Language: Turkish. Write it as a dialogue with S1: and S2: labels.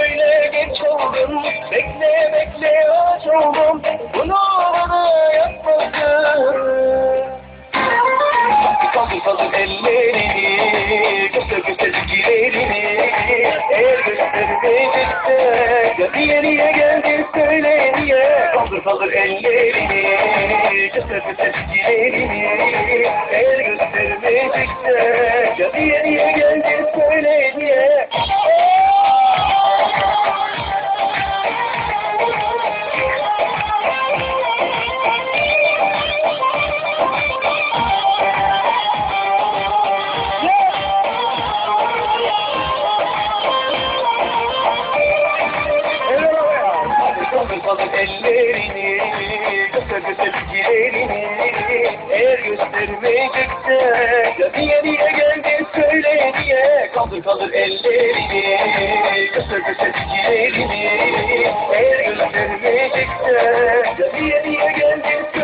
S1: öyle geç oldum Bekle bekle aç oldum Bunu bana yapmadın. Kaldı kaldı ellerini Göster göster fikirlerini Eğer göstermeyecekse Ya niye niye geldin söyle niye Kaldır kaldır ellerini Göster göster fikirlerini Eğer göstermeyecekse Ya niye niye alıp ellerini Kısa kısa bilgilerini Eğer göstermeyecekse Ya diye niye geldin söyle diye Kaldır kalır ellerini Kısa kısa bilgilerini Eğer göstermeyecekse Ya diye niye geldin söyle